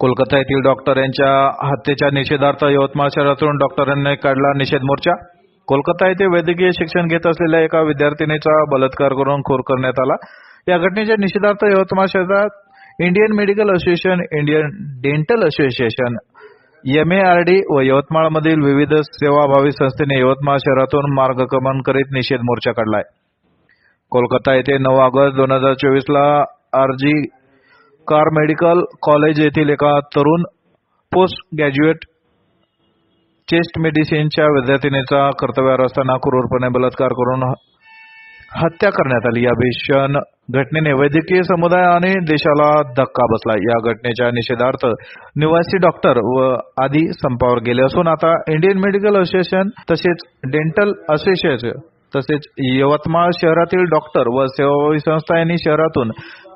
कोलकाता येथील डॉक्टर यांच्या हत्येच्या निषेधार्थ यवतमाळ शहरातून डॉक्टरांनी काढला निषेध मोर्चा. कोलकाता येथे वैद्यकीय शिक्षण घेत असलेल्या एका विद्यार्थिनीचा बलात्कार करून खूर करण्यात आला. या घटनेच्या निषेधार्थ यवतमाळ शहरात Indian Medical Association Indian Dental Association MARD व यवतमाळमधील विविध सेवाभावी संस्थेने यवतमाळ शहरातून मार्गक्रमण करीत निषेध मोर्चा काढलाय. कोलकाता येथे नऊ ऑगस्ट दोन हजार चोवीसला आरजी कार मेडिकल कॉलेज येथील एका तरुण पोस्ट ग्रॅज्युएट चेस्ट मेडिसिनच्या विद्यार्थिनीचा कर्तव्यावर असताना क्रूरपणे बलात्कार करून हत्या करण्यात आली. या भीषण घटनेने वैद्यकीय समुदाय आणि देशाला धक्का बसला. या घटनेच्या निषेधार्थ निवासी डॉक्टर व आधी संपावर गेले असून आता इंडियन मेडिकल असोसिएशन तसेच डेंटल असोसिएशन तसेच यवतमाळ शहरातील डॉक्टर व सेवाभावी संस्था यांनी शहरातून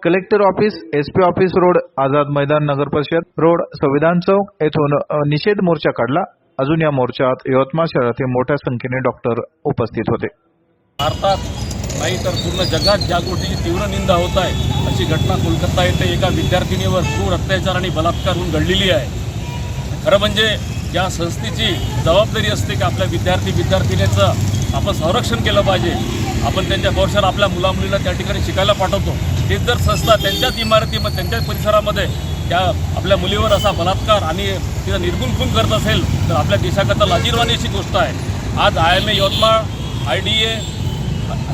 collector office SP office road Azad Maidan नगर परिषद रोड संविधान चौक येथून निषेध मोर्चा काढला. अजून या मोर्चात यवतमाळ शहरातील मोठ्या संख्येने डॉक्टर उपस्थित होते. भारतात नाही तर पूर्ण जगात ज्या गोष्टीची तीव्र निंदा होत आहे अशी घटना कोलकाता येथे एका विद्यार्थिनीवर क्रूर अत्याचार आणि बलात्कार होऊन घडलेली आहे. खरं म्हणजे या संस्थेची जबाबदारी असते की आपल्या विद्यार्थी विद्यार्थिनीचं आपण संरक्षण केलं पाहिजे. आपण त्यांच्या कौशल आपल्या मुलामुलीला त्या ठिकाणी शिकायला पाठवतो. तेच जर संस्था त्यांच्याच इमारतीमध्ये त्यांच्याच परिसरामध्ये त्या आपल्या मुलीवर असा बलात्कार आणि तिचा निर्गुण खून करत असेल तर आपल्या देशाकरता लाजीरवाणी अशी गोष्ट आहे. आज I M A Yavatmal I D A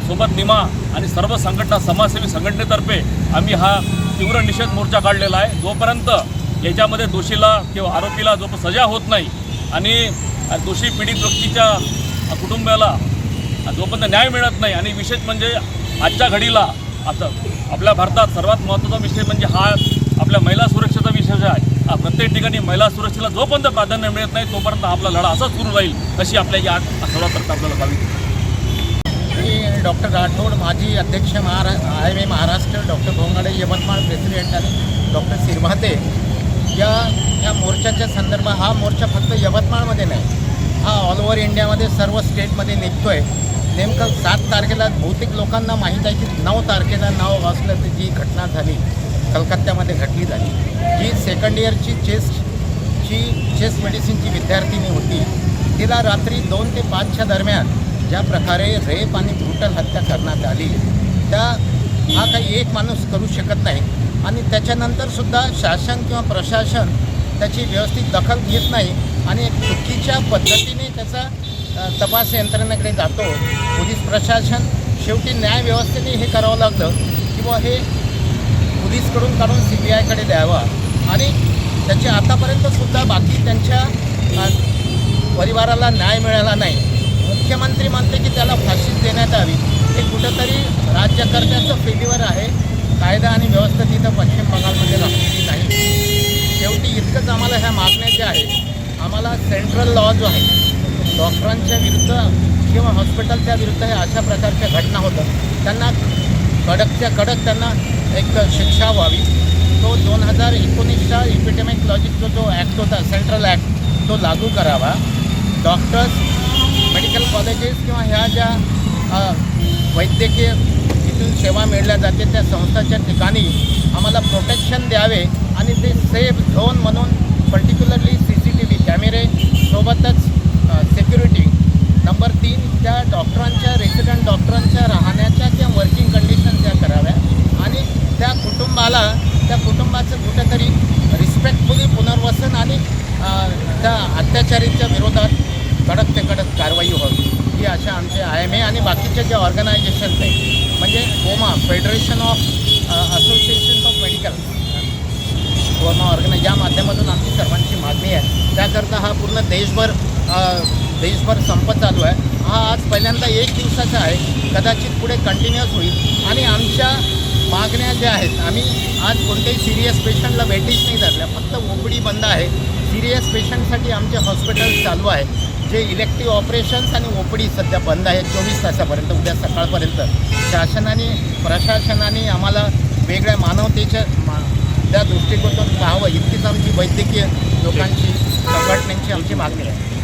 सोबत निमा आणि सर्व संघटना समाजसेवी संघटनेतर्फे आम्ही हा तीव्र निषेध मोर्चा काढलेला आहे. जोपर्यंत याच्यामध्ये दोषीला किंवा आरोपीला जो सजा होत नाही आणि दोषी पीडित व्यक्तीच्या कुटुंबाला जोपर्यंत न्याय मिळत नाही आणि विशेष म्हणजे आजच्या घडीला आता आपल्या भारतात सर्वात महत्त्वाचा विषय म्हणजे हा आपल्या महिला सुरक्षेचा विषय आहे. हा प्रत्येक ठिकाणी महिला सुरक्षेला जोपर्यंत प्राधान्य मिळत नाही तोपर्यंत आपला लढा असाच सुरू राहील अशी आपल्या या सर्वांकरता आपल्याला भावी मी डॉक्टर राठोड माजी अध्यक्ष महारा I M A Maharashtra doctor Bhongade Yavatmal president आणि डॉक्टर सिरभाते या या मोर्चाच्या संदर्भात हा मोर्चा फक्त यवतमाळमध्ये नाही हा ऑल ओव्हर इंडियामध्ये सर्व स्टेटमध्ये निघतो आहे नेमकं सात तारखेला बहुतेक लोकांना माहीत आहे की नऊ तारखेला नऊ ऑगस्टला जी घटना झाली कलकत्त्यामध्ये घटली झाली जी सेकंड इयरची चेसची चेस मेडिसिनची विद्यार्थिनी होती तिला रात्री दोन ते पाचच्या दरम्यान ज्या प्रकारे रेप आणि ब्रुटल हत्या करण्यात आली त्या हा काही एक माणूस करू शकत नाही. आणि त्याच्यानंतरसुद्धा शासन किंवा प्रशासन त्याची व्यवस्थित दखल घेत नाही. आणि एक चुकीच्या पद्धतीने त्याचा तपास यंत्रणेकडे जातो. पोलीस प्रशासन शेवटी न्यायव्यवस्थेने हे करावं लागलं किंवा हे पोलीसकडून काढून सी बी आयकडे द्यावा. आणि त्याची आतापर्यंत सुद्धा बाकी त्यांच्या परिवाराला न्याय मिळाला नाही. मुख्यमंत्री म्हणते की त्याला फाशीच देण्यात यावी. हे कुठंतरी राज्यकर्त्याचं फेल्युअर आहे. कायदा आणि व्यवस्था तिथं पश्चिम बंगालमध्ये राखलेली नाही. शेवटी इतकंच आम्हाला ह्या मागण्या ज्या आहेत आम्हाला सेंट्रल लॉ जो आहे डॉक्टरांच्या विरुद्ध किंवा हॉस्पिटलच्या विरुद्ध हे अशा प्रकारच्या घटना होतात. त्यांना कडकच्या कडक त्यांना एक शिक्षा व्हावी. तो दोन हजार एकोणीसचा इपिडेमिक लॉजिकचा जो ॲक्ट होता सेंट्रल ॲक्ट तो लागू करावा. डॉक्टर्स मेडिकल कॉलेजेस किंवा ह्या ज्या वैद्यकीय इथून सेवा मिळल्या जाते त्या संस्थाच्या ठिकाणी आम्हाला प्रोटेक्शन द्यावे आणि ते सेफ झोन म्हणून पर्टिक्युलरली सी सी कॅमेरेसोबतच कॅमेरे सोबतच सेक्युरिटी नंबर तीन त्या डॉक्टरांच्या रेसिडेंट डॉक्टरांच्या राहण्याच्या त्या वर्किंग कंडिशन त्या कराव्या. आणि त्या कुटुंबाला त्या कुटुंबाचं कुठेतरी रिस्पेक्टफुली पुनर्वसन आणि त्या अत्याचारीच्या विरोधात कडक ते कडक कारवाई व्हावी. ही अशा आमचे आय एम ए आणि बाकीचे जे ऑर्गनायझेशन्स आहेत म्हणजे comma federation of association of medical comma ऑर्गनाय या माध्यमातून आमची सर्वांची मागणी आहे. त्याकरता हा पूर्ण देशभर देशभर संप चालू आहे. हा आज पहिल्यांदा एक दिवसाचा आहे. कदाचित पुढे कंटिन्युअस होईल. आणि आमच्या मागण्या ज्या आहेत आम्ही आज कोणत्याही सिरियस पेशंटला भेटीच नाही धरल्या. फक्त ओपडी बंद आहे. सिरियस पेशंटसाठी आमचे हॉस्पिटल्स चालू आहे. जे इलेक्टिव्ह ऑपरेशन्स आणि ओपडी सध्या बंद आहेत. चोवीस तासापर्यंत उद्या सकाळपर्यंत. शासनाने प्रशासनाने आम्हाला वेगळ्या मानवतेच्या मा त्या दृष्टिकोनातून पाहावं. इतकीच आमची वैद्यकीय लोकांची संघटनांची आमची मागणी आहे.